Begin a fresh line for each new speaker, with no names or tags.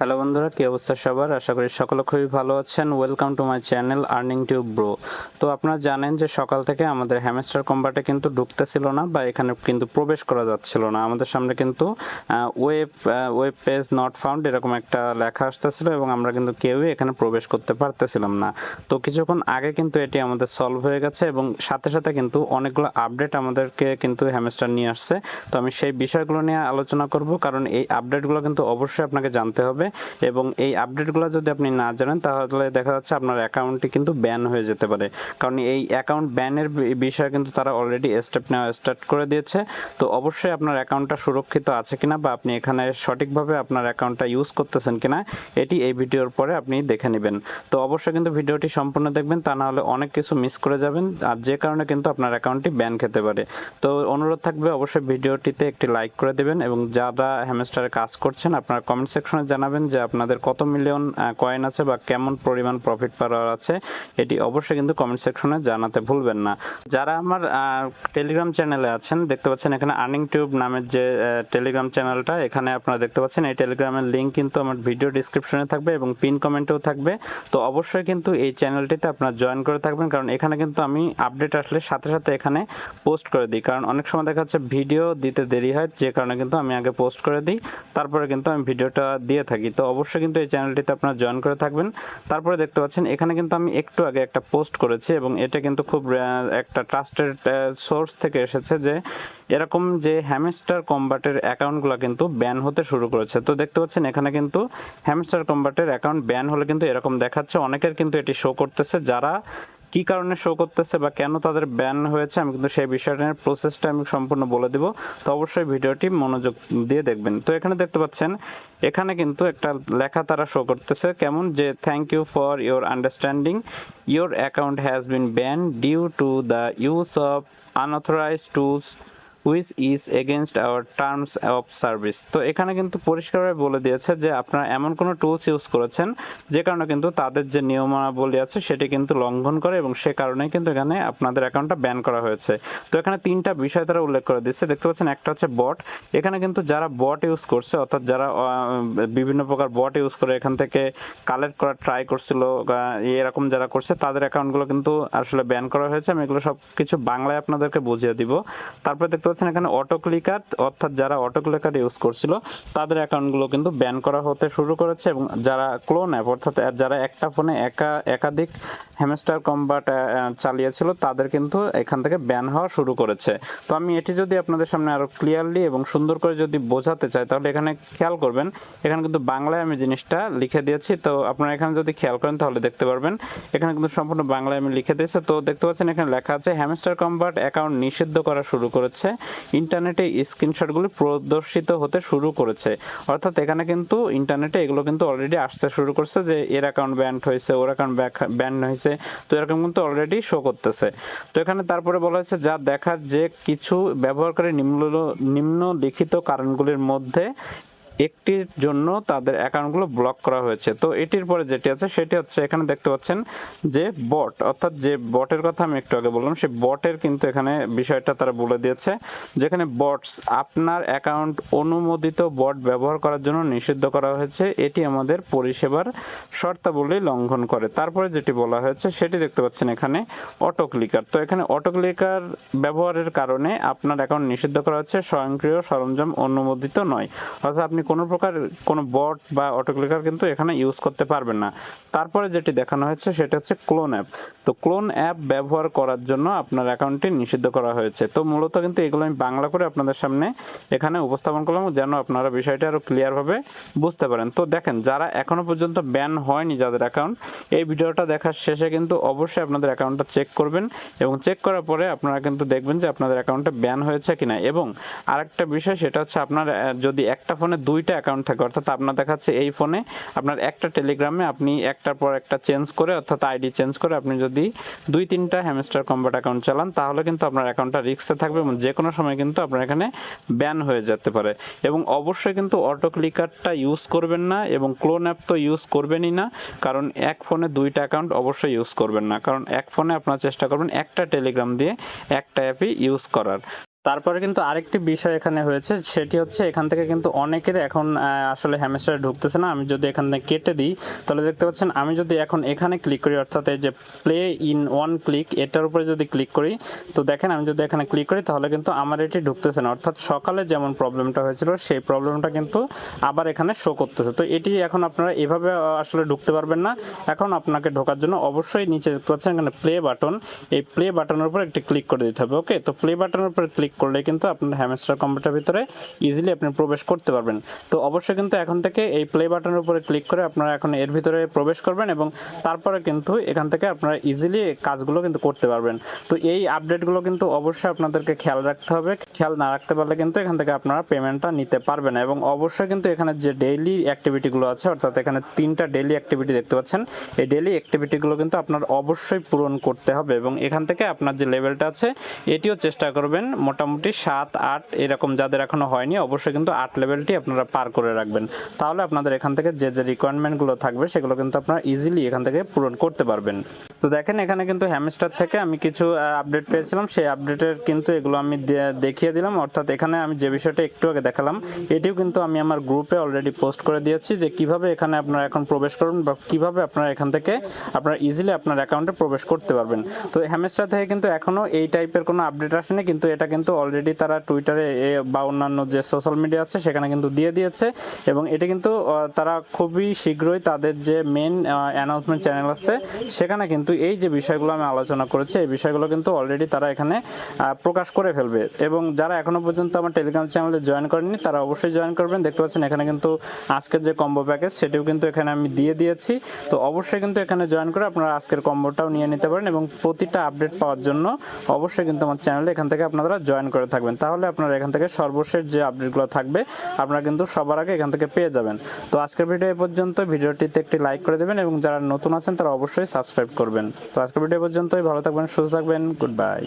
Hello বন্ধুরা, কী অবস্থা সবার? আশা করি সকলে খুবই ভালো আছেন। Welcome to my channel earning tube bro তো আপনারা জানেন যে সকাল থেকে আমাদের হ্যামস্টার কম্বাটে কিন্তু ঢুকতেছিল না বা এখানে কিন্তু প্রবেশ করা যাচ্ছিল না। আমাদের সামনে কিন্তু web web page not found এরকম একটা লেখা আসতেছিল এবং আমরা কিন্তু কেউই এখানে প্রবেশ করতে পারতেছিলাম না। তো কিছুক্ষণ আগে কিন্তু এটি আমাদের সলভ হয়ে গেছে এবং সাথে সাথে কিন্তু অনেকগুলো আপডেট আমাদেরকে কিন্তু হ্যামস্টার নিয়ে আসছে। তো আমি সেই বিষয়গুলো নিয়ে আলোচনা করব, কারণ এই আপডেটগুলো কিন্তু অবশ্যই আপনাকে জানতে হবে। এবং এই আপডেটগুলো যদি আপনি না জানেন, তাহলে দেখা যাচ্ছে আপনার অ্যাকাউন্টটি কিন্তু ব্যান হয়ে যেতে পারে। কারণ এই অ্যাকাউন্ট ব্যানের বিষয়ে কিন্তু তারা অলরেডি স্টেপ নেওয়া স্টার্ট করে দিয়েছে। তো অবশ্যই আপনার অ্যাকাউন্টটা সুরক্ষিত আছে কিনা বা আপনি এখানে সঠিকভাবে আপনার অ্যাকাউন্টটা ইউজ করতেছেন কিনা, এটি এই ভিডিওর পরে আপনি দেখে নেবেন। তো অবশ্যই কিন্তু ভিডিওটি সম্পূর্ণ দেখবেন, তা না হলে অনেক কিছু মিস করে যাবেন, আর যে কারণে কিন্তু আপনার অ্যাকাউন্টটি ব্যান খেতে পারে। তো অনুরোধ থাকবে, অবশ্যই ভিডিওটিতে একটি লাইক করে দেবেন এবং যারা হ্যামস্টারে কাজ করছেন, আপনারা কমেন্ট সেকশনে জানাবেন। যে আপনাদের কত মিলিয়ন কয়েন আছে বা কেমন পরিমাণ প্রফিট পাওয়ার আছে, এটি অবশ্যই কিন্তু কমেন্ট সেকশনে জানাতে ভুলবেন না। যারা আমার টেলিগ্রাম চ্যানেলে আছেন, দেখতে পাচ্ছেন এখানে আর্নিং টিউব নামের যে টেলিগ্রাম চ্যানেলটা এখানে আপনারা দেখতে পাচ্ছেন এই টেলিগ্রামের লিঙ্ক কিন্তু আমার ভিডিও ডিসক্রিপশনে থাকবে এবং পিন কমেন্টেও থাকবে। তো অবশ্যই কিন্তু এই চ্যানেলটিতে আপনারা জয়েন করে থাকবেন, কারণ এখানে কিন্তু আমি আপডেট আসলে সাথে সাথে এখানে পোস্ট করে দিই। কারণ অনেক সময় দেখা যাচ্ছে ভিডিও দিতে দেরি হয়, যে কারণে কিন্তু আমি আগে পোস্ট করে দিই, তারপরে কিন্তু আমি ভিডিওটা দিয়ে থাকি। তো অবশ্যই কিন্তু এই চ্যানেলটিতে আপনারা জয়েন করে থাকবেন। তারপরে দেখতে পাচ্ছেন, এখানে কিন্তু আমি একটু আগে একটা পোস্ট করেছি এবং এটা কিন্তু খুব একটা ট্রাস্টেড সোর্স থেকে এসেছে যে এরকম যে হ্যামস্টার কম্বাটের অ্যাকাউন্টগুলো কিন্তু ব্যান হতে শুরু করেছে। তো দেখতে পাচ্ছেন, এখানে কিন্তু হ্যামস্টার কম্বাটের অ্যাকাউন্ট ব্যান হলে কিন্তু এরকম দেখাচ্ছে। অনেকের কিন্তু এটি শো করতেছে। যারা কি কারণে শো করতেছে বা কেন তাদের ব্যান হয়েছে, আমি কিন্তু সেই বিষয়টা নিয়ে প্রসেসটা আমি সম্পূর্ণ বলে দিব। তো অবশ্যই ভিডিওটি মনোযোগ দিয়ে দেখবেন। তো এখানে দেখতে পাচ্ছেন, এখানে কিন্তু একটা লেখা তারা শো করতেছে, কেমন? যে thank you for your understanding your account has been ban due to the use of unauthorized tools which is against our terms of service তো এখানে কিন্তু পরিষ্কারভাবে বলে দিয়েছে যে আপনারা এমন কোনো টুলস ইউজ করেছেন, যে কারণে কিন্তু তাদের যে নিয়মাবলী আছে সেটি কিন্তু লঙ্ঘন করে এবং সে কারণে কিন্তু এখানে আপনাদের অ্যাকাউন্টটা ব্যান করা হয়েছে। তো এখানে তিনটা বিষয় তারা উল্লেখ করে দিচ্ছে দেখতে পাচ্ছেন, একটা হচ্ছে বট এখানে কিন্তু যারা বট ইউজ করছে, অর্থাৎ যারা বিভিন্ন প্রকার বট ইউজ করে এখান থেকে কালেক্ট করার ট্রাই করছিল এরকম যারা করছে, তাদের অ্যাকাউন্টগুলো কিন্তু আসলে ব্যান করা হয়েছে। আমি এগুলো সব কিছু বাংলায় আপনাদেরকে বুঝিয়ে দিব। তারপরে দেখতে পাচ্ছেন এখানে অটো ক্লিকার অর্থাৎ যারা অটো ক্লিকার ইউজ করছিল, তাদের অ্যাকাউন্টগুলো কিন্তু ব্যান করা হতে শুরু করেছে এবং যারা ক্লোন অ্যাপ অর্থাৎ যারা একটা ফোনে একা, একাধিক হ্যামস্টার কম্বাট চালিয়েছিল, তাদের কিন্তু এখান থেকে ব্যান হওয়া শুরু করেছে। তো আমি এটি যদি আপনাদের সামনে আরও ক্লিয়ারলি এবং সুন্দর করে যদি বোঝাতে চাই, তাহলে এখানে খেয়াল করবেন, এখানে কিন্তু বাংলায় আমি জিনিসটা লিখে দিয়েছি। তো আপনারা এখানে যদি খেয়াল করেন, তাহলে দেখতে পারবেন, এখানে কিন্তু সম্পূর্ণ বাংলায় আমি লিখে দিয়েছি। তো দেখতে পাচ্ছেন এখানে লেখা আছে হ্যামস্টার কম্বাট অ্যাকাউন্ট নিষিদ্ধ করা শুরু করেছে। ইন্টারনেটে স্ক্রিনশটগুলি প্রদর্শিত হতে শুরু করেছে। অর্থাৎ এখানে কিন্তু ইন্টারনেটে এগুলো কিন্তু অলরেডি আসতে শুরু করছে যে এর অ্যাকাউন্ট ব্যান্ড হয়েছে, ওর অ্যাকাউন্ট ব্যান্ড হয়েছে। তো এরকম কিন্তু অলরেডি শো করতেছে। তো এখানে তারপরে বলা হয়েছে যা দেখার যে কিছু ব্যবহারকারী নিম্ন নিম্নলিখিত কারণগুলির মধ্যে একটির জন্য তাদের অ্যাকাউন্টগুলো ব্লক করা হয়েছে। তো এটির পরে যেটি আছে, সেটি হচ্ছে এখানে দেখতে পাচ্ছেন যে বট, অর্থাৎ যে বটের কথা আমি একটু আগে বললাম, সেই বটের কিন্তু এখানে বিষয়টা তারা বলে দিয়েছে, যেখানে বটস আপনার অ্যাকাউন্ট অনুমোদিত বট ব্যবহার করার জন্য নিষিদ্ধ করা হয়েছে। এটি আমাদের পরিষেবার শর্তাবলী লঙ্ঘন করে। তারপরে যেটি বলা হয়েছে, সেটি দেখতে পাচ্ছেন এখানে অটো ক্লিকার তো এখানে অটো ক্লিকার ব্যবহারের কারণে আপনার অ্যাকাউন্ট নিষিদ্ধ করা হচ্ছে, স্বয়ংক্রিয় সরঞ্জাম অনুমোদিত নয়। অর্থাৎ আপনি কোনো প্রকার কোনো বট বা অটো ক্লিকার কিন্তু এখানে ইউজ করতে পারবেন না। তারপরে যেটি দেখানো হয়েছে সেটা হচ্ছে ক্লোন অ্যাপ তো ক্লোন অ্যাপ ব্যবহার করার জন্য আপনার অ্যাকাউন্টটি নিষিদ্ধ করা হয়েছে। তো মূলত কিন্তু এগুলো আমি বাংলা করে আপনাদের সামনে এখানে উপস্থাপন করলাম যেন আপনারা বিষয়টা আরও ক্লিয়ারভাবে বুঝতে পারেন। তো দেখেন, যারা এখনও পর্যন্ত ব্যান হয়নি যাদের অ্যাকাউন্ট এই ভিডিওটা দেখার শেষে কিন্তু অবশ্যই আপনাদের অ্যাকাউন্টটা চেক করবেন এবং চেক করার পরে আপনারা কিন্তু দেখবেন যে আপনাদের অ্যাকাউন্টে ব্যান হয়েছে কিনা। এবং আরেকটা বিষয় সেটা হচ্ছে আপনার যদি একটা ফোনে দুইটা অ্যাকাউন্ট থাকে। অর্থাৎ আপনার দেখাচ্ছে এই ফোনে আপনার একটা টেলিগ্রামে আপনি একটার পর একটা চেঞ্জ করে, অর্থাৎ আইডি চেঞ্জ করে আপনি যদি দুই তিনটা হ্যামস্টার কম্বাট অ্যাকাউন্ট চালান, তাহলে কিন্তু আপনার অ্যাকাউন্টটা রিক্সে থাকবে এবং যে কোনো সময় কিন্তু আপনার এখানে ব্যান হয়ে যেতে পারে। এবং অবশ্যই কিন্তু অটো ক্লিকারটা ইউজ করবেন না এবং ক্লোন অ্যাপ তো ইউজ করবেনই না, কারণ এক ফোনে দুইটা অ্যাকাউন্ট অবশ্যই ইউজ করবেন না। কারণ এক ফোনে আপনার চেষ্টা করবেন একটা টেলিগ্রাম দিয়ে একটা অ্যাপই ইউজ করার। তারপরে কিন্তু আরেকটি বিষয় এখানে হয়েছে, সেটি হচ্ছে এখান থেকে কিন্তু অনেকের এখন আসলে হ্যামেস্টারে ঢুকতেছে না। আমি যদি এখান থেকে কেটে দিই, তাহলে দেখতে পাচ্ছেন আমি যদি এখন এখানে ক্লিক করি, অর্থাৎ এই যে প্লে ইন ওয়ান ক্লিক এটার উপরে যদি ক্লিক করি, তো দেখেন আমি যদি এখানে ক্লিক করি, তাহলে কিন্তু আমার এটি ঢুকতেছে না। অর্থাৎ সকালে যেমন প্রবলেমটা হয়েছিল, সেই প্রবলেমটা কিন্তু আবার এখানে শো করতেছে। তো এটি এখন আপনারা এভাবে আসলে ঢুকতে পারবেন না। এখন আপনাকে ঢোকার জন্য অবশ্যই নিচে দেখতে পাচ্ছেন এখানে প্লে বাটন এই প্লে বাটনের উপর একটি ক্লিক করে দিতে হবে ওকে তো প্লে বাটনের উপর ক্লিক করলে কিন্তু আপনার হ্যামস্টার কম্পিউটার ভিতরে ইজিলি আপনি প্রবেশ করতে পারবেন। তো অবশ্যই কিন্তু এখন থেকে এই প্লে বাটনের উপরে ক্লিক করে আপনারা এখন এর ভিতরে প্রবেশ করবেন এবং তারপরে কিন্তু এখান থেকে আপনারা ইজিলি কাজগুলো কিন্তু করতে পারবেন। তো এই আপডেটগুলো কিন্তু অবশ্যই আপনাদেরকে খেয়াল রাখতে হবে। খেয়াল না রাখতে পারলে কিন্তু এখান থেকে আপনারা পেমেন্টটা নিতে পারবেন এবং অবশ্যই কিন্তু এখানে যে ডেইলি অ্যাক্টিভিটিগুলো আছে, অর্থাৎ এখানে তিনটা ডেইলি অ্যাক্টিভিটি দেখতে পাচ্ছেন, এই ডেইলি অ্যাক্টিভিটিগুলো কিন্তু আপনার অবশ্যই পূরণ করতে হবে এবং এখান থেকে আপনার যে লেভেলটা আছে, এটিও চেষ্টা করবেন মোটামুটি সাত, আট এরকম যাদের এখনও হয়নি, অবশ্যই কিন্তু আট লেভেলটি আপনারা পার করে রাখবেন। তাহলে আপনাদের এখান থেকে যে যে রিকোয়ারমেন্টগুলো থাকবে, সেগুলো কিন্তু আপনারা ইজিলি এখান থেকে পূরণ করতে পারবেন। তো দেখেন, এখানে কিন্তু হ্যামস্টার থেকে আমি কিছু আপডেট পেয়েছিলাম। সেই আপডেটের কিন্তু এগুলো আমি দেখিয়ে দিলাম। অর্থাৎ এখানে আমি যে বিষয়টা একটু আগে দেখালাম, এটিও কিন্তু আমি আমার গ্রুপে অলরেডি পোস্ট করে দিয়েছি যে, কীভাবে এখানে আপনারা এখন প্রবেশ করবেন বা কীভাবে আপনারা এখান থেকে আপনারা ইজিলি আপনার অ্যাকাউন্টে প্রবেশ করতে পারবেন। তো হ্যামস্টার থেকে কিন্তু এখনও এই টাইপের কোনো আপডেট আসেনি, কিন্তু এটা কিন্তু অলরেডি তারা টুইটারে বা অন্যান্য যে সোশ্যাল মিডিয়া আছে, সেখানে কিন্তু দিয়ে দিয়েছে। এবং এটা কিন্তু তারা খুবই শীঘ্রই তাদের যে মেন অ্যানাউন্সমেন্ট চ্যানেল আছে, সেখানে কিন্তু এই যে বিষয়গুলো আমি আলোচনা করেছি, এই বিষয়গুলো কিন্তু অলরেডি তারা এখানে প্রকাশ করে ফেলবে। এবং যারা এখনও পর্যন্ত আমার টেলিগ্রাম চ্যানেলে জয়েন করেননি, তারা অবশ্যই জয়েন করবেন। দেখতে পাচ্ছেন এখানে কিন্তু আজকের যে কম্বো প্যাকেজ সেটিও কিন্তু এখানে আমি দিয়ে দিয়েছি। তো অবশ্যই কিন্তু এখানে জয়েন করে আপনারা আজকের কম্বোটাও নিয়ে নিতে পারেন এবং প্রতিটা আপডেট পাওয়ার জন্য অবশ্যই কিন্তু আমার চ্যানেলে এখান থেকে আপনারা জয়েন করে থাকবেন, তাহলে আপনারা এখান থেকে সর্বশেষ যে আপডেটগুলো থাকবে, আপনারা কিন্তু সবার আগে এখান থেকে পেয়ে যাবেন। তো আজকের ভিডিও এ পর্যন্ত, ভিডিওটিতে একটি লাইক করে দেবেন এবং যারা নতুন আছেন তারা অবশ্যই সাবস্ক্রাইব করবেন। তো আজকের ভিডিও পর্যন্তই, ভালো থাকবেন, সুস্থ থাকবেন, গুড বাই।